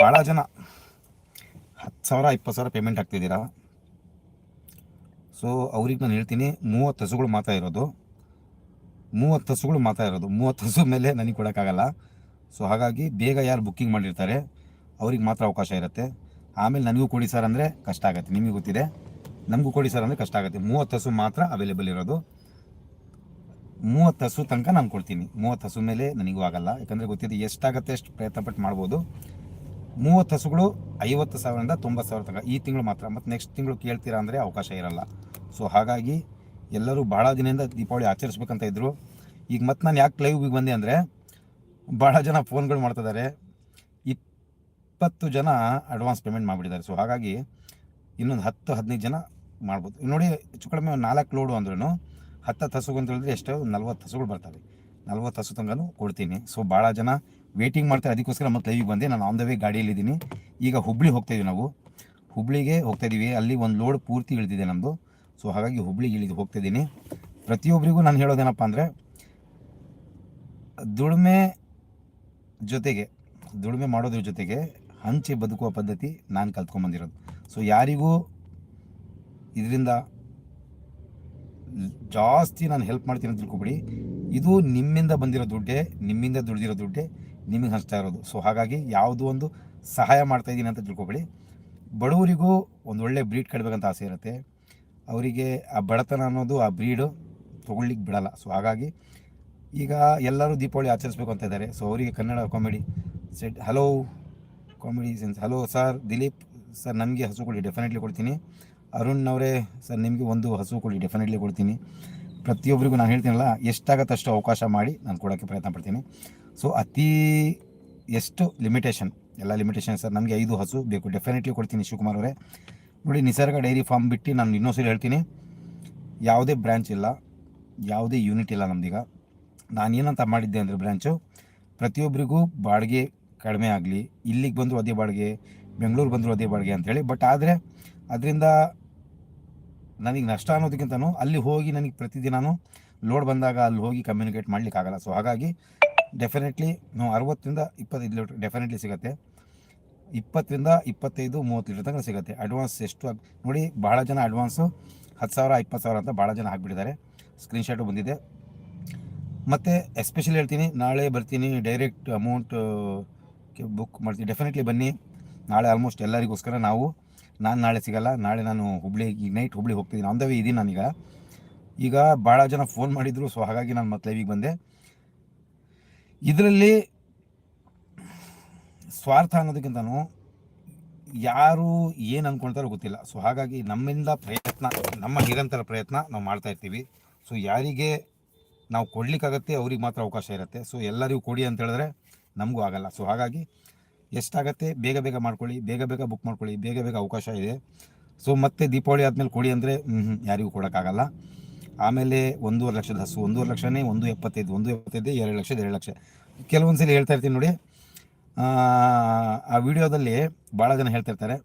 ಭಾಳ ಜನ. ಹತ್ತು ಸಾವಿರ, ಇಪ್ಪತ್ತು ಸಾವಿರ ಪೇಮೆಂಟ್ ಆಗ್ತಿದ್ದೀರಾ? ಸೊ ಅವ್ರಿಗೆ ನಾನು ಹೇಳ್ತೀನಿ, ಮೂವತ್ತು ಹಸುಗಳು ಮಾತ್ರ ಇರೋದು. ಮೂವತ್ತು ಹಸುಗಳು ಮಾತಾ ಇರೋದು. ಮೂವತ್ತು ಹಸು ಮೇಲೆ ನನಗೆ ಕೊಡೋಕ್ಕಾಗಲ್ಲ. ಸೊ ಹಾಗಾಗಿ ಬೇಗ ಯಾರು ಬುಕ್ಕಿಂಗ್ ಮಾಡಿರ್ತಾರೆ, ಅವ್ರಿಗೆ ಮಾತ್ರ ಅವಕಾಶ ಇರುತ್ತೆ. ಆಮೇಲೆ ನನಗೂ ಕೊಡಿ ಸರ್ ಅಂದರೆ ಕಷ್ಟ ಆಗುತ್ತೆ. ನಿಮಗೆ ಗೊತ್ತಿದೆ, ನಮಗೂ ಕೊಡಿ ಸರ್ ಅಂದರೆ ಕಷ್ಟ ಆಗುತ್ತೆ. ಮೂವತ್ತು ಹಸು ಮಾತ್ರ ಅವೈಲೇಬಲ್ ಇರೋದು. ಮೂವತ್ತು ಹಸು ತನಕ ನಾನು ಕೊಡ್ತೀನಿ. ಮೂವತ್ತು ಹಸು ಮೇಲೆ ನನಗೂ ಆಗಲ್ಲ. ಯಾಕಂದರೆ ಗೊತ್ತಿದೆ, ಎಷ್ಟಾಗುತ್ತೆ ಎಷ್ಟು ಪ್ರಯತ್ನಪಟ್ಟು ಮಾಡ್ಬೋದು. ಮೂವತ್ತು ಹಸುಗಳು ಐವತ್ತು ಸಾವಿರದಿಂದ ತೊಂಬತ್ತು ಸಾವಿರ ತನಕ. ಈ ತಿಂಗಳು ಮಾತ್ರ. ಮತ್ತು ನೆಕ್ಸ್ಟ್ ತಿಂಗಳು ಕೇಳ್ತೀರಾ ಅಂದರೆ ಅವಕಾಶ ಇರಲ್ಲ. ಸೊ ಹಾಗಾಗಿ ಎಲ್ಲರೂ ಭಾಳ ದಿನದಿಂದ ದೀಪಾವಳಿ ಆಚರಿಸ್ಬೇಕಂತ ಇದ್ದರು ಈಗ ಮತ್ತೆ ನಾನು ಯಾಕೆ ಲೈವ್ಗೆ ಬಂದೆ ಅಂದರೆ ಭಾಳ ಜನ ಫೋನ್ಗಳು ಮಾಡ್ತಿದ್ದಾರೆ ಇಪ್ಪತ್ತು ಜನ ಅಡ್ವಾನ್ಸ್ ಪೇಮೆಂಟ್ ಮಾಡಿಬಿಟ್ಟಿದ್ದಾರೆ ಸೊ ಹಾಗಾಗಿ ಇನ್ನೊಂದು ಹತ್ತು, ಹದಿನೈದು ಜನ ಮಾಡ್ಬೋದು. ನೋಡಿ ಹೆಚ್ಚು ಕಡಿಮೆ ನಾಲ್ಕು ಲೋಡು ಅಂದ್ರೂ ಹತ್ತು ಹಸುಗಳು ಅಂತ ಹೇಳಿದ್ರೆ ಎಷ್ಟು ನಲ್ವತ್ತು ಹಸುಗಳು ಬರ್ತವೆ. ನಲ್ವತ್ತು ಹಸು ತಂಗಾನು ಕೊಡ್ತೀನಿ. ಸೊ ಭಾಳ ಜನ ವೇಟಿಂಗ್ ಮಾಡ್ತಾರೆ ಅದಕ್ಕೋಸ್ಕರ ಮತ್ತೆ ಲೈವಿಗೆ ಬಂದೆ. ನಾನು ಆನ್ ದ ವೇ ಗಾಡಿಯಲ್ಲಿದ್ದೀನಿ ಈಗ ಹುಬ್ಳಿ ಹೋಗ್ತಾ ಇದೀವಿ ನಾವು. ಹುಬ್ಳಿಗೆ ಹೋಗ್ತಾ ಇದೀವಿ ಅಲ್ಲಿ ಒಂದು ಲೋಡ್ ಪೂರ್ತಿ ಇಳಿದಿದೆ ನಮ್ಮದು ಸೊ ಹಾಗಾಗಿ ಹುಬ್ಳಿಗೆ ಇಳಿದು ಹೋಗ್ತಾ ಇದ್ದೀನಿ. ಪ್ರತಿಯೊಬ್ಬರಿಗೂ ನಾನು ಹೇಳೋದೇನಪ್ಪ ಅಂದರೆ, ದುಡಿಮೆ ಜೊತೆಗೆ, ದುಡಿಮೆ ಮಾಡೋದ್ರ ಜೊತೆಗೆ ಹಂಚಿ ಬದುಕುವ ಪದ್ಧತಿ ನಾನು ಕಲ್ತ್ಕೊಂಬಂದಿರೋದು ಸೊ ಯಾರಿಗೂ ಇದರಿಂದ ಜಾಸ್ತಿ ನಾನು ಹೆಲ್ಪ್ ಮಾಡ್ತೀನಿ ಅಂತ ತಿಳ್ಕೊಬಿಡಿ. ಇದು ನಿಮ್ಮಿಂದ ಬಂದಿರೋ ದುಡ್ಡೇ, ನಿಮ್ಮಿಂದ ದುಡ್ದಿರೋ ದುಡ್ಡೇ. ನಿಮಗೆ ಹಂಚ್ತಾ ಇರೋದು. ಸೊ ಹಾಗಾಗಿ ಯಾವುದೋ ಒಂದು ಸಹಾಯ ಮಾಡ್ತಾ ಇದ್ದೀನಿ ಅಂತ ತಿಳ್ಕೊಬೇಡಿ. ಬಡವರಿಗೂ ಒಂದು ಒಳ್ಳೆ ಬ್ರೀಡ್ ಕಡಬೇಕಂತ ಆಸೆ ಇರುತ್ತೆ. ಅವರಿಗೆ ಆ ಬಡತನ ಅನ್ನೋದು, ಆ ಬ್ರೀಡು ತೊಗೊಳ್ಲಿಕ್ಕೆ ಬಿಡಲ್ಲ. ಸೊ ಹಾಗಾಗಿ ಈಗ ಎಲ್ಲರೂ ದೀಪಾವಳಿ ಆಚರಿಸ್ಬೇಕು ಅಂತ ಇದ್ದಾರೆ. ಸೊ ಅವರಿಗೆ Kannada comedy set hello comedy sense hello sir Dileep sir ನನಗೆ ಹಸು ಕೊಡಿ ಡೆಫಿನೆಟ್ಲಿ ಕೊಡ್ತೀನಿ. ಅರುಣ್ ಅವರೇ ಸರ್ ನಿಮಗೆ ಒಂದು ಹಸು ಕೊಡಿ ಡೆಫಿನೆಟ್ಲಿ ಕೊಡ್ತೀನಿ. ಪ್ರತಿಯೊಬ್ಬರಿಗೂ ನಾನು ಹೇಳ್ತೀನಲ್ಲ ಎಷ್ಟಾಗತ್ತೆ ಅಷ್ಟು ಅವಕಾಶ ಮಾಡಿ ನಾನು ಕೊಡೋಕ್ಕೆ ಪ್ರಯತ್ನ ಪಡ್ತೀನಿ. ಸೊ ಅತಿ ಎಷ್ಟು ಲಿಮಿಟೇಷನ್ ಎಲ್ಲ ಲಿಮಿಟೇಷನ್ ಸರ್, ನನಗೆ ಐದು ಹಸು ಬೇಕು. ಡೆಫಿನೆಟ್ಲಿ ಕೊಡ್ತೀನಿ ಶಿವಕುಮಾರ್ ಅವರೇ. ನೋಡಿ, ನಿಸರ್ಗ ಡೈರಿ ಫಾರ್ಮ್ ಬಿಟ್ಟು ನಾನು ಇನ್ನೊಂದ್ಸರಿ ಹೇಳ್ತೀನಿ. ಯಾವುದೇ ಬ್ರ್ಯಾಂಚ್ ಇಲ್ಲ, ಯಾವುದೇ ಯೂನಿಟ್ ಇಲ್ಲ ನಮ್ದೀಗ. ನಾನು ಏನಂತ ಮಾಡಿದ್ದೆ ಅಂದರೆ ಬ್ರ್ಯಾಂಚು ಪ್ರತಿಯೊಬ್ಬರಿಗೂ ಬಾಡಿಗೆ ಕಡಿಮೆ ಆಗಲಿ, ಇಲ್ಲಿಗೆ ಬಂದರೂ ಅದೇ ಬಾಡಿಗೆ, ಬೆಂಗಳೂರು ಬಂದರೂ ಅದೇ ಬಾಡಿಗೆ ಅಂತೇಳಿ. ಬಟ್ ಆದರೆ, ಅದರಿಂದ ನನಗೆ ನಷ್ಟ ಅನ್ನೋದಕ್ಕಿಂತನೂ ಅಲ್ಲಿ ಹೋಗಿ ನನಗೆ ಪ್ರತಿದಿನನೂ ಲೋಡ್ ಬಂದಾಗ ಅಲ್ಲಿ ಹೋಗಿ ಕಮ್ಯುನಿಕೇಟ್ ಮಾಡಲಿಕ್ಕಾಗಲ್ಲ. ಸೊ ಹಾಗಾಗಿ ಡೆಫಿನೆಟ್ಲಿ ನಾವು ಅರವತ್ತರಿಂದ ಇಪ್ಪತ್ತೈದು ಲೀಟ್ರ್ ಡೆಫಿನೆಟ್ಲಿ ಸಿಗುತ್ತೆ. ಇಪ್ಪತ್ತರಿಂದ ಇಪ್ಪತ್ತೈದು ಮೂವತ್ತು ಲೀಟ್ರ್ ತನಕ ಸಿಗುತ್ತೆ. ಅಡ್ವಾನ್ಸ್ ಎಷ್ಟು ನೋಡಿ ಭಾಳ ಜನ ಅಡ್ವಾನ್ಸು ಹತ್ತು ಸಾವಿರ, ಇಪ್ಪತ್ತು ಸಾವಿರ ಅಂತ ಭಾಳ ಜನ ಹಾಕ್ಬಿಟ್ಟಿದ್ದಾರೆ. ಸ್ಕ್ರೀನ್ಶಾಟು ಬಂದಿದೆ. ಮತ್ತು ಎಸ್ಪೆಷಲಿ ಹೇಳ್ತೀನಿ, ನಾಳೆ ಬರ್ತೀನಿ ಡೈರೆಕ್ಟ್ ಅಮೌಂಟ್ ಬುಕ್ ಮಾಡ್ತೀನಿ. ಡೆಫಿನೆಟ್ಲಿ ಬನ್ನಿ. ನಾಳೆ ಆಲ್ಮೋಸ್ಟ್ ಎಲ್ಲರಿಗೋಸ್ಕರ ನಾವು ನಾನು ನಾಳೆ ಸಿಗಲ್ಲ, ನಾಳೆ ನಾನು ಹುಬ್ಳಿ ಈಗ ನೈಟ್ ಹುಬ್ಳಿ ಹೋಗ್ತಿದ್ದೀನಿ ಆನ್ ದ ವೇ ಇದ್ದೀನಿ ನಾನೀಗ. ಈಗ ಭಾಳ ಜನ ಫೋನ್ ಮಾಡಿದರು ಸೊ ಹಾಗಾಗಿ ನಾನು ಮತ್ತೆ ಲೈವಿಗೆ ಬಂದೆ. ಇದರಲ್ಲಿ ಸ್ವಾರ್ಥ ಅನ್ನೋದಕ್ಕಿಂತನೂ ಯಾರು ಏನು ಅಂದ್ಕೊಳ್ತಾರೋ ಗೊತ್ತಿಲ್ಲ. ಸೊ ಹಾಗಾಗಿ ನಮ್ಮಿಂದ ಪ್ರಯತ್ನ, ನಮ್ಮ ನಿರಂತರ ಪ್ರಯತ್ನ ನಾವು ಮಾಡ್ತಾ ಇರ್ತೀವಿ. ಸೊ ಯಾರಿಗೆ ನಾವು ಕೊಡ್ಲಿಕ್ಕಾಗತ್ತೆ, ಅವ್ರಿಗೆ ಮಾತ್ರ ಅವಕಾಶ ಇರುತ್ತೆ. ಸೊ ಎಲ್ಲರಿಗೂ ಕೊಡಿ ಅಂತ ಹೇಳಿದ್ರೆ ನಮಗೂ ಆಗಲ್ಲ. ಸೊ ಹಾಗಾಗಿ ಎಷ್ಟಾಗತ್ತೆ? ಬೇಗ ಬೇಗ ಮಾಡ್ಕೊಳ್ಳಿ ಬೇಗ ಬೇಗ ಬುಕ್ ಮಾಡ್ಕೊಳ್ಳಿ ಬೇಗ ಬೇಗ ಅವಕಾಶ ಇದೆ. ಸೊ ಮತ್ತೆ ದೀಪಾವಳಿ ಆದಮೇಲೆ ಕೊಡಿ ಅಂದರೆ ಯಾರಿಗೂ ಕೊಡೋಕ್ಕಾಗಲ್ಲ. ಆಮೇಲೆ ಒಂದೂವರೆ ಲಕ್ಷದ ಹಸು ಒಂದೂವರೆ ಲಕ್ಷನೇ ಒಂದು ಎಪ್ಪತ್ತೈದು ಒಂದು ಎಪ್ಪತ್ತೈದು ಎರಡು ಲಕ್ಷದ ಎರಡು ಲಕ್ಷ. ಕೆಲವೊಂದು ಸಲ ಹೇಳ್ತಾ ಇರ್ತೀನಿ ನೋಡಿ. ಆ, ವಿಡಿಯೋದಲ್ಲಿ ಭಾಳ ಜನ ಹೇಳ್ತಾ ಇರ್ತಾರೆ.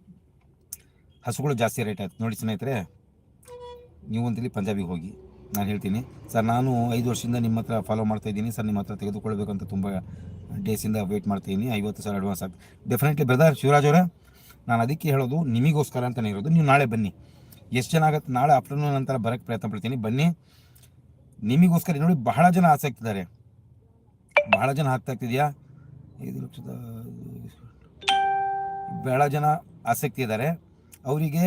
ಹಸುಗಳು ಜಾಸ್ತಿ ರೇಟ್ ಆಯ್ತು. ನೋಡಿ ಸ್ನೇಹಿತರೆ ನೀವು ಒಂದ್ಸಲಿ ಪಂಜಾಬಿಗೆ ಹೋಗಿ. ನಾನು ಹೇಳ್ತೀನಿ. ಸರ್ ನಾನು ಐದು ವರ್ಷದಿಂದ ನಿಮ್ಮ ಹತ್ರ ಫಾಲೋ ಮಾಡ್ತಾ ಇದ್ದೀನಿ. ಸರ್ ನಿಮ್ಮ ಹತ್ರ ತೆಗೆದುಕೊಳ್ಬೇಕಂತ ತುಂಬ ಡೇಸಿಂದ ವೆಯ್ಟ್ ಮಾಡ್ತೀನಿ, ಐವತ್ತು ಸಾವಿರ ಅಡ್ವಾನ್ಸ್ ಆಗಿ ಡೆಫಿನೆಟ್ಲಿ ಬ್ರದರ್ ಶಿವರಾಜ್ ಅವರೇ, ನಾನು ಅದಕ್ಕೆ ಹೇಳೋದು ನಿಮಗೋಸ್ಕರ ಅಂತಲೇ ಇರೋದು, ನೀವು ನಾಳೆ ಬನ್ನಿ. ಎಷ್ಟು ಜನ ಆಗುತ್ತೆ, ನಾಳೆ ಆಫ್ಟರ್ನೂನ್ ನಂತರ ಬರೋಕ್ಕೆ ಪ್ರಯತ್ನ ಪಡ್ತೀನಿ, ಬನ್ನಿ. ನಿಮಗೋಸ್ಕರ, ನೋಡಿ ಬಹಳ ಜನ ಆಸೆ ಆಗ್ತಿದ್ದಾರೆ. ಬಹಳ ಜನ ಆಗ್ತಾ ಐದು ಲಕ್ಷದ ಬಹಳ ಜನ ಆಸಕ್ತಿ ಇದ್ದಾರೆ ಅವರಿಗೆ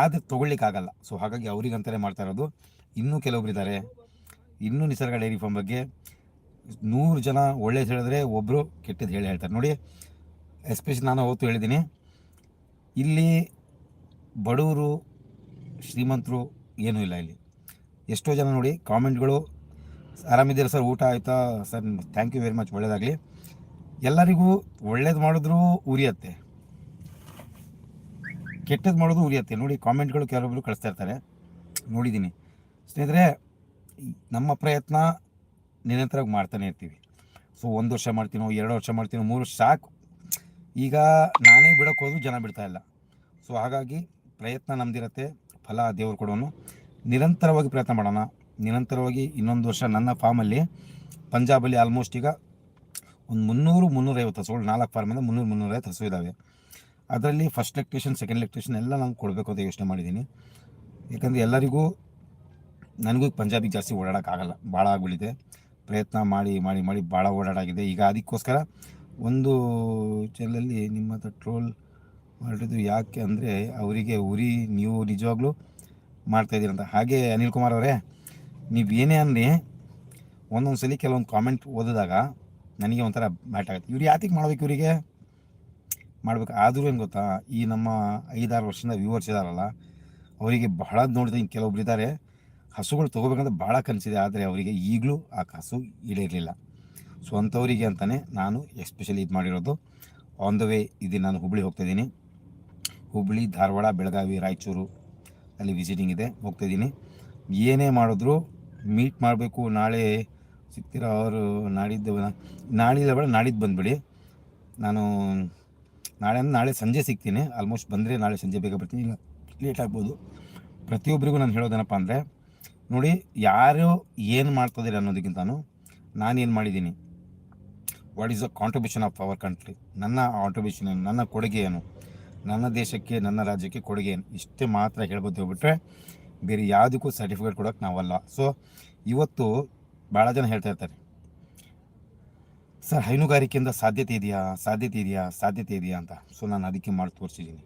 ಆದರೆ ತೊಗೊಳ್ಲಿಕ್ಕಾಗಲ್ಲ ಸೊ ಹಾಗಾಗಿ ಅವ್ರಿಗೆ ಅಂತಾನೆ ಮಾಡ್ತಾ ಇರೋದು, ಇನ್ನೂ ಕೆಲವೊಬ್ರು ಇದ್ದಾರೆ ಇನ್ನೂ ನಿಸರ್ಗ ಡೈರಿ ಫಾರ್ಮ್ ಬಗ್ಗೆ. ನೂರು ಜನ ಒಳ್ಳೇದು ಹೇಳಿದ್ರೆ ಒಬ್ಬರು ಕೆಟ್ಟದ್ದು ಹೇಳಿ ಹೇಳ್ತಾರೆ. ನೋಡಿ ಎಸ್ಪೆಷಲಿ ನಾನು ಅವತ್ತು ಹೇಳಿದ್ದೀನಿ, ಇಲ್ಲಿ ಬಡವರು ಶ್ರೀಮಂತರು ಏನೂ ಇಲ್ಲ ಇಲ್ಲಿ. ಎಷ್ಟೋ ಜನ ನೋಡಿ ಕಾಮೆಂಟ್ಗಳು, ಆರಾಮಿದ್ದೀರ ಸರ್? ಊಟ ಆಯಿತಾ? Sir thank you very much ಒಳ್ಳೇದಾಗಲಿ. ಎಲ್ಲರಿಗೂ ಒಳ್ಳೇದು ಮಾಡಿದ್ರೂ ಉರಿಯತ್ತೆ. ಕೆಟ್ಟದ್ದು ಮಾಡೋದು ಉರಿಯತ್ತೆ. ನೋಡಿ, ಕಾಮೆಂಟ್ಗಳು ಕೆಲವೊಬ್ಬರು ಕಳಿಸ್ತಾ ಇರ್ತಾರೆ. ನೋಡಿದ್ದೀನಿ. ಸ್ನೇಹಿತರೆ, ನಮ್ಮ ಪ್ರಯತ್ನ ನಿರಂತರವಾಗಿ ಮಾಡ್ತಾನೆ ಇರ್ತೀವಿ. ಸೊ ಒಂದು ವರ್ಷ ಮಾಡ್ತೀನೋ, ಎರಡು ವರ್ಷ ಮಾಡ್ತೀನೋ, ಮೂರು ವರ್ಷ ಸಾಕು. ಈಗ ನಾನೇ ಬಿಡೋಕೆ ಹೋದ್ರು ಜನ ಬಿಡ್ತಾ ಇಲ್ಲ. ಸೊ ಹಾಗಾಗಿ ಪ್ರಯತ್ನ ನಮ್ದಿರತ್ತೆ, ಫಲ ದೇವರು ಕೊಡೋನು. ನಿರಂತರವಾಗಿ ಪ್ರಯತ್ನ ಮಾಡೋಣ. ನಿರಂತರವಾಗಿ ಇನ್ನೊಂದು ವರ್ಷ ನನ್ನ ಫಾರ್ಮಲ್ಲಿ ಪಂಜಾಬಲ್ಲಿ ಆಲ್ಮೋಸ್ಟ್ ಈಗ ಒಂದು ಮುನ್ನೂರು, ಮುನ್ನೂರೈವತ್ತು ಹಸುಗಳು, ನಾಲ್ಕು ಫಾರ್ಮಿಂದ ಮುನ್ನೂರು, ಮುನ್ನೂರೈವತ್ತು ಹಸು ಇದ್ದಾವೆ ಅದರಲ್ಲಿ ಫಸ್ಟ್ ಲೆಕ್ಟೇಷನ್ ಸೆಕೆಂಡ್ ಲೆಕ್ಟೇಷನ್ ಎಲ್ಲ ನಾನು ಕೊಡಬೇಕು ಅಂತ ಯೋಚನೆ ಮಾಡಿದ್ದೀನಿ. ಯಾಕಂದರೆ ಎಲ್ಲರಿಗೂ, ನನಗೂ ಪಂಜಾಬಿಗೆ ಜಾಸ್ತಿ ಓಡಾಡೋಕ್ಕಾಗಲ್ಲ ಭಾಳ ಆಗ್ಬಿಟ್ಟಿದೆ. ಪ್ರಯತ್ನ ಮಾಡಿ ಮಾಡಿ ಮಾಡಿ ಭಾಳ ಓಡಾಡಾಗಿದೆ. ಈಗ ಅದಕ್ಕೋಸ್ಕರ ಒಂದು ಚಾನಲಲ್ಲಿ ನಿಮ್ಮ ಹತ್ರ ಟ್ರೋಲ್ ಮಾಡಿದ್ದು ಯಾಕೆ ಅಂದರೆ ಅವರಿಗೆ ಉರಿ ನೀವು ನಿಜವಾಗ್ಲೂ ಮಾಡ್ತಾಯಿದ್ದೀರಂತ ಹಾಗೆ ಅನಿಲ್ ಕುಮಾರ್ ಅವರೇ, ನೀವು ಏನೇ ಅನ್ನಿ ಒಂದೊಂದು ಸಲ ಕೆಲವೊಂದು ಕಾಮೆಂಟ್ ಓದಿದಾಗ ನನಗೆ ಒಂಥರ ಬ್ಯಾಟ್ ಆಗುತ್ತೆ. ಇವ್ರು ಯಾತಿಗೆ ಮಾಡ್ಬೇಕು ಇವರಿಗೆ? ಮಾಡ್ಬೇಕು. ಆದರೂ ಏನು ಗೊತ್ತಾ, ಈ ನಮ್ಮ ಐದಾರು ವರ್ಷದಿಂದ ವ್ಯೂವರ್ಸ್ ಇದ್ದಾರಲ್ಲ ಅವರಿಗೆ ಬಹಳ ನೋಡಿದ ಕೆಲವೊಬ್ರು ಇದ್ದಾರೆ ಹಸುಗಳು ತೊಗೋಬೇಕಂತ ಭಾಳ ಕನಸಿದೆ, ಆದರೆ ಅವರಿಗೆ ಈಗಲೂ ಆ ಹಸು ಈಡೇರಲಿಲ್ಲ ಸೊ ಅಂಥವರಿಗೆ ಅಂತಲೇ ನಾನು ಎಸ್ಪೆಷಲಿ ಇದು ಮಾಡಿರೋದು. ಆನ್ ದ ವೇ ಇದು ನಾನು ಹುಬ್ಳಿ ಹೋಗ್ತಾಯಿದ್ದೀನಿ ಹುಬ್ಳಿ, ಧಾರವಾಡ, ಬೆಳಗಾವಿ, ರಾಯಚೂರು ಅಲ್ಲಿ ವಿಸಿಟಿಂಗ್ ಇದೆ ಹೋಗ್ತಾಯಿದ್ದೀನಿ ಏನೇ ಮಾಡಿದ್ರು ಮೀಟ್ ಮಾಡಬೇಕು, ನಾಳೆ ಸಿಗ್ತೀರಾ ಅವರು ನಾಡಿದ್ದು ನಾಳಿಲ್ಲ ಬೇಡ, ನಾಡಿದ್ದು ಬಂದುಬಿಡಿ. ನಾನು ನಾಳೆ ಅಂದ್ರೆ ನಾಳೆ ಸಂಜೆ ಸಿಗ್ತೀನಿ ಆಲ್ಮೋಸ್ಟ್ ಬಂದರೆ ನಾಳೆ ಸಂಜೆ ಬೇಗ ಬರ್ತೀನಿ, ಇಲ್ಲ ಲೇಟ್ ಆಗ್ಬೋದು. ಪ್ರತಿಯೊಬ್ಬರಿಗೂ ನಾನು ಹೇಳೋದೇನಪ್ಪ ಅಂದರೆ ನೋಡಿ, ಯಾರು ಏನು ಮಾಡ್ತಿದ್ದೀರಿ ಅನ್ನೋದಕ್ಕಿಂತ ನಾನೇನು ಮಾಡಿದ್ದೀನಿ. What is the contribution of our country ನನ್ನ ಕಾಂಟ್ರಿಬ್ಯೂಷನ್ ಏನು? ನನ್ನ ಕೊಡುಗೆ ಏನು? ನನ್ನ ದೇಶಕ್ಕೆ, ನನ್ನ ರಾಜ್ಯಕ್ಕೆ ಕೊಡುಗೆ ಏನು? ಇಷ್ಟೇ ಮಾತ್ರ ಹೇಳ್ಬೋದು ಹೇಳ್ಬಿಟ್ರೆ ಬೇರೆ ಯಾವುದಕ್ಕೂ ಸರ್ಟಿಫಿಕೇಟ್ ಕೊಡೋಕ್ಕೆ ನಾವಲ್ಲ. ಸೊ ಇವತ್ತು ಭಾಳ ಜನ ಹೇಳ್ತಾ ಇರ್ತಾರೆ. ಸರ್, ಹೈನುಗಾರಿಕೆಯಿಂದ ಸಾಧ್ಯತೆ ಇದೆಯಾ? ಸಾಧ್ಯತೆ ಇದೆಯಾ? ಸಾಧ್ಯತೆ ಇದೆಯಾ? ಅಂತ. ಸೊ ನಾನು ಅದಕ್ಕೆ ಮಾಡಿ ತೋರಿಸಿದ್ದೀನಿ.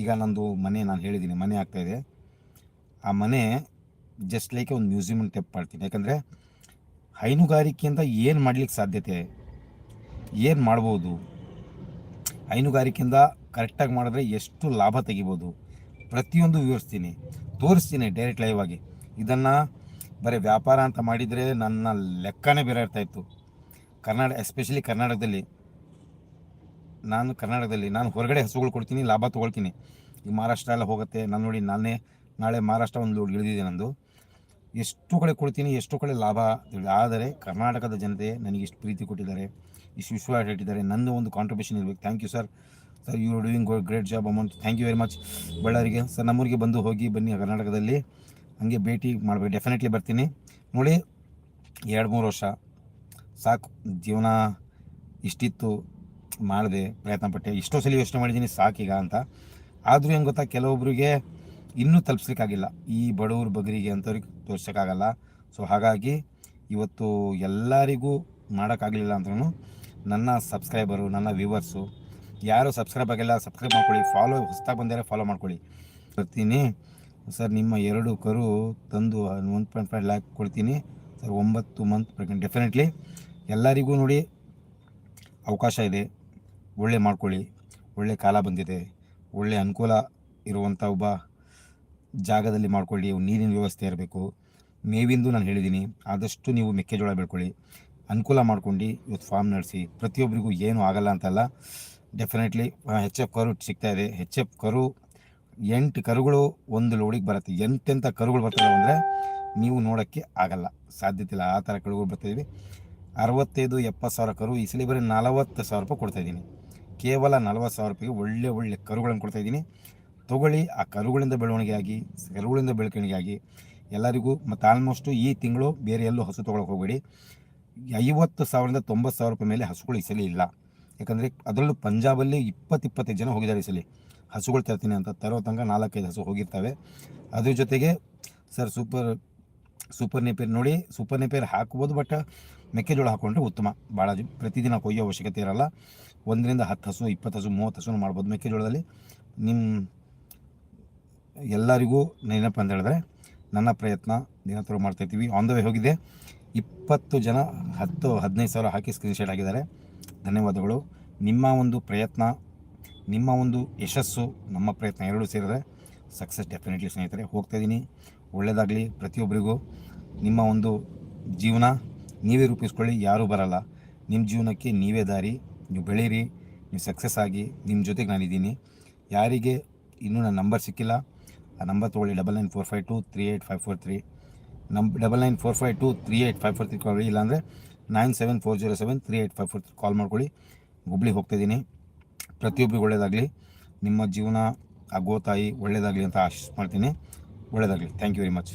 ಈಗ ನಂದು ಮನೆ ನಾನು ಹೇಳಿದ್ದೀನಿ. ಮನೆ ಆಗ್ತಾಯಿದೆ ಆ ಮನೆ ಜಸ್ಟ್ ಲೈಕ್ ಒಂದು ಮ್ಯೂಸಿಯಮ್ ಅಂತ ಮಾಡ್ತೀನಿ. ಯಾಕಂದರೆ ಹೈನುಗಾರಿಕೆಯಿಂದ ಏನು ಮಾಡಲಿಕ್ಕೆ ಸಾಧ್ಯತೆ? ಏನು ಮಾಡ್ಬೋದು? ಹೈನುಗಾರಿಕೆಯಿಂದ ಕರೆಕ್ಟಾಗಿ ಮಾಡಿದ್ರೆ ಎಷ್ಟು ಲಾಭ ತೆಗಿಬೋದು? ಪ್ರತಿಯೊಂದು ವಿವರಿಸ್ತೀನಿ. ತೋರಿಸ್ತೀನಿ ಡೈರೆಕ್ಟ್ ಲೈವ್ ಆಗಿ. ಇದನ್ನು ಬರೀ ವ್ಯಾಪಾರ ಅಂತ ಮಾಡಿದರೆ ನನ್ನ ಲೆಕ್ಕನೇ ಬೇರೆ ಇರ್ತಾಯಿತ್ತು ಕರ್ನಾಟಕ ಎಸ್ಪೆಷಲಿ ಕರ್ನಾಟಕದಲ್ಲಿ. ನಾನು ಕರ್ನಾಟಕದಲ್ಲಿ, ನಾನು ಹೊರಗಡೆ ಹಸುಗಳು ಕೊಡ್ತೀನಿ, ಲಾಭ ತೊಗೊಳ್ತೀನಿ. ಈ ಮಹಾರಾಷ್ಟ್ರ ಎಲ್ಲ ಹೋಗುತ್ತೆ. ನಾನು ನೋಡಿ ನಾನೇ ನಾಳೆ ಮಹಾರಾಷ್ಟ್ರ ಒಂದು ಲೋಡ್ ಇಳಿದಿದೆ ನಂದು. ಎಷ್ಟು ಕಡೆ ಕೊಡ್ತೀನಿ, ಎಷ್ಟು ಕಡೆ ಲಾಭ ಆದರೆ ಕರ್ನಾಟಕದ ಜನತೆ ನನಗೆ ಇಷ್ಟು ಪ್ರೀತಿ ಕೊಟ್ಟಿದ್ದಾರೆ, ಇಷ್ಟು ವಿಶ್ವಾಸ ಇಟ್ಟಿದ್ದಾರೆ. ನಂದು ಒಂದು ಕಾಂಟ್ರಿಬ್ಯೂಷನ್ ಇರಬೇಕು. Thank you sir sir you are doing great job amount. Thank you very much ಬಳ್ಳಾರಿಗೆ ಸರ್ ನಮ್ಮೂರಿಗೆ ಬಂದು ಹೋಗಿ ಬನ್ನಿ ಕರ್ನಾಟಕದಲ್ಲಿ. ಹಂಗೆ ಭೇಟಿ ಮಾಡಬೇಕು. ಡೆಫಿನೆಟ್ಲಿ ಬರ್ತೀನಿ. ನೋಡಿ, ಎರಡು ಮೂರು ವರ್ಷ ಸಾಕು. ಜೀವನ ಇಷ್ಟಿತ್ತು, ಮಾಡಿದೆ ಪ್ರಯತ್ನ ಪಟ್ಟೆ ಇಷ್ಟೋ ಸಲ ಯೋಚನೆ ಮಾಡಿದ್ದೀನಿ, ಸಾಕೀಗ ಅಂತ. ಆದರೂ ಏನು ಗೊತ್ತಾ ಕೆಲವೊಬ್ಬರಿಗೆ ಇನ್ನೂ ತಲುಪಿಸ್ಲಿಕ್ಕಾಗಿಲ್ಲ. ಈ ಬಡವ್ರ ಬಗರಿಗೆ ಅಂಥವ್ರಿಗೆ ತೋರ್ಸೋಕ್ಕಾಗಲ್ಲ. ಸೊ ಹಾಗಾಗಿ ಇವತ್ತು ಎಲ್ಲರಿಗೂ ಮಾಡೋಕ್ಕಾಗಲಿಲ್ಲ ಅಂದ್ರೂ ನನ್ನ ಸಬ್ಸ್ಕ್ರೈಬರು, ನನ್ನ ವ್ಯೂವರ್ಸು, ಯಾರು ಸಬ್ಸ್ಕ್ರೈಬ್ ಆಗಿಲ್ಲ, ಸಬ್ಸ್ಕ್ರೈಬ್ ಮಾಡ್ಕೊಳ್ಳಿ. ಫಾಲೋ, ಹೊಸ್ದಾಗಿ ಬಂದರೆ ಫಾಲೋ ಮಾಡ್ಕೊಳ್ಳಿ. ಬರ್ತೀನಿ ಸರ್, ನಿಮ್ಮ ಎರಡು ಕರು ತಂದು ಒನ್ ಪಾಯಿಂಟ್ ಫೈವ್ ಲ್ಯಾಕ್ ಕೊಡ್ತೀನಿ. ಸರ್, ಒಂಬತ್ತು ಮಂತ್ ಪ್ರೆಗ್ನೆಂಟ್. ಡೆಫಿನೆಟ್ಲಿ ಎಲ್ಲರಿಗೂ ನೋಡಿ ಅವಕಾಶ ಇದೆ. ಒಳ್ಳೆ ಮಾಡ್ಕೊಳ್ಳಿ. ಒಳ್ಳೆ ಕಾಲ ಬಂದಿದೆ. ಒಳ್ಳೆ ಅನುಕೂಲ ಇರುವಂಥ ಒಬ್ಬ ಜಾಗದಲ್ಲಿ ಮಾಡ್ಕೊಳ್ಳಿ ನೀರಿನ ವ್ಯವಸ್ಥೆ ಇರಬೇಕು. ಮೇವಿಂದು ನಾನು ಹೇಳಿದ್ದೀನಿ ಆದಷ್ಟು ನೀವು ಮೆಕ್ಕೆಜೋಳ ಬೆಳ್ಕೊಳ್ಳಿ. ಅನುಕೂಲ ಮಾಡ್ಕೊಂಡು ಇವತ್ತು ಫಾರ್ಮ್ ನಡೆಸಿ ಪ್ರತಿಯೊಬ್ಬರಿಗೂ ಏನೂ ಆಗಲ್ಲ ಅಂತಲ್ಲ ಡೆಫಿನೆಟ್ಲಿ ಹೆಚ್ ಎಫ್ ಕರು ಸಿಗ್ತಾ ಇದೆ. ಹೆಚ್ ಎಫ್ ಕರು, ಎಂಟು ಕರುಗಳು ಒಂದು ಲೋಡಿಗೆ ಬರುತ್ತೆ. ಎಂತೆಂಥ ಕರುಗಳು ಬರ್ತವೆ ಅಂದರೆ, ನೀವು ನೋಡೋಕ್ಕೆ ಆಗಲ್ಲ. ಸಾಧ್ಯತೆ ಇಲ್ಲ. ಆ ಥರ ಕರುಗಳು ಬರ್ತಾಯಿದ್ವಿ ಅರವತ್ತೈದು, ಎಪ್ಪತ್ತು ಸಾವಿರ ಕರು, ಈ ಸಲ ಬರೀ ನಲವತ್ತು ಸಾವಿರ ರೂಪಾಯಿ ಕೊಡ್ತಾಯಿದ್ದೀನಿ ಕೇವಲ ನಲವತ್ತು ಸಾವಿರ ರೂಪಾಯಿಗೆ ಒಳ್ಳೆ ಒಳ್ಳೆ ಕರುಗಳನ್ನು ಕೊಡ್ತಾಯಿದ್ದೀನಿ ತೊಗೊಳ್ಳಿ, ಆ ಕರುಗಳಿಂದ ಬೆಳವಣಿಗೆಯಾಗಿ, ಕರುಗಳಿಂದ ಬೆಳವಣಿಗೆ ಆಗಿ ಎಲ್ಲರಿಗೂ ಮತ್ತು ಆಲ್ಮೋಸ್ಟು ಈ ತಿಂಗಳು ಬೇರೆ ಎಲ್ಲೂ ಹಸು ತೊಗೊಳಕ್ಕೆ ಹೋಗಬೇಡಿ. ಐವತ್ತು ಸಾವಿರದಿಂದ ತೊಂಬತ್ತು ಸಾವಿರ ರೂಪಾಯಿ ಮೇಲೆ ಹಸುಗಳು ಇಸಲಿ ಸಲ ಇಲ್ಲ. ಯಾಕಂದರೆ ಅದರಲ್ಲೂ ಪಂಜಾಬಲ್ಲಿ ಇಪ್ಪತ್ತು ಇಪ್ಪತ್ತೈದು ಜನ ಹೋಗಿದ್ದಾರೆ ಈ ಸಲ. ಹಸುಗಳು ತರ್ತೀನಿ ಅಂತ. ತರೋ ತನಕ ನಾಲ್ಕೈದು ಹಸು ಹೋಗಿರ್ತವೆ. ಅದ್ರ ಜೊತೆಗೆ ಸರ್ ಸೂಪರ್ ಸೂಪರ್ ನೇಪೇರ್ ನೋಡಿ, ಸೂಪರ್ ನೇಪೇರ್ ಹಾಕ್ಬೋದು ಬಟ್ ಮೆಕ್ಕೆಜೋಳ ಹಾಕೊಂಡ್ರೆ ಉತ್ತಮ. ಭಾಳ ಪ್ರತಿದಿನ ಕೊಯ್ಯೋ ಅವಶ್ಯಕತೆ ಇರಲ್ಲ. ಒಂದರಿಂದ ಹತ್ತು ಹಸು, ಇಪ್ಪತ್ತು ಹಸು, ಮೂವತ್ತು ಹಸು ಮಾಡ್ಬೋದು ಮೆಕ್ಕೆಜೋಳದಲ್ಲಿ. ನಿಮ್ಮ ಎಲ್ಲರಿಗೂ ನೆನಪು ಅಂತ ಹೇಳಿದ್ರೆ, ನನ್ನ ಪ್ರಯತ್ನ ದಿನತರ ಮಾಡ್ತಾಯಿದ್ದೀವಿ ಆನ್ ದ ವೇ ಹೋಗಿದೆ. ಇಪ್ಪತ್ತು ಜನ, ಹತ್ತು, ಹದಿನೈದು ಸಾವಿರ ಹಾಕಿ ಸ್ಕ್ರೀನ್ಶಾಟ್ ಆಗಿದ್ದಾರೆ. ಧನ್ಯವಾದಗಳು. ನಿಮ್ಮ ಒಂದು ಪ್ರಯತ್ನ, ನಿಮ್ಮ ಒಂದು ಯಶಸ್ಸು, ನಮ್ಮ ಪ್ರಯತ್ನ ಎರಡೂ ಸೇರಿದ್ರೆ ಸಕ್ಸಸ್ ಡೆಫಿನೆಟ್ಲಿ ಸ್ನೇಹಿತರೆ ಹೋಗ್ತಾಯಿದ್ದೀನಿ ಒಳ್ಳೆಯದಾಗಲಿ ಪ್ರತಿಯೊಬ್ಬರಿಗೂ. ನಿಮ್ಮ ಒಂದು ಜೀವನ ನೀವೇ ರೂಪಿಸ್ಕೊಳ್ಳಿ, ಯಾರೂ ಬರಲ್ಲ. ನಿಮ್ಮ ಜೀವನಕ್ಕೆ ನೀವೇ ದಾರಿ. ನೀವು ಬೆಳೀರಿ, ನೀವು ಸಕ್ಸಸ್ ಆಗಿ, ನಿಮ್ಮ ಜೊತೆಗೆ ನಾನಿದ್ದೀನಿ. ಯಾರಿಗೆ ಇನ್ನೂ ನನ್ನ ನಂಬರ್ ಸಿಕ್ಕಿಲ್ಲ ಆ ನಂಬರ್ ತೊಗೊಳ್ಳಿ double nine four five two three eight five four three ನಮ್ double nine four five two three eight five four three call ಇಲ್ಲಾಂದರೆ nine seven four zero seven three eight five four three call ಮಾಡ್ಕೊಳ್ಳಿ. ಹುಬ್ಳಿಗೆ ಹೋಗ್ತಾಯಿದ್ದೀನಿ ಪ್ರತಿಯೊಬ್ಬರಿಗೂ ಒಳ್ಳೆಯದಾಗಲಿ ನಿಮ್ಮ ಜೀವನ ಆಗೋ ತಾಯಿ ಒಳ್ಳೆಯದಾಗಲಿ ಅಂತ ಆಶಿಸ್ ಮಾಡ್ತೀನಿ. ಒಳ್ಳೆಯದಾಗಲಿ ಥ್ಯಾಂಕ್ ಯು ವೆರಿ ಮಚ್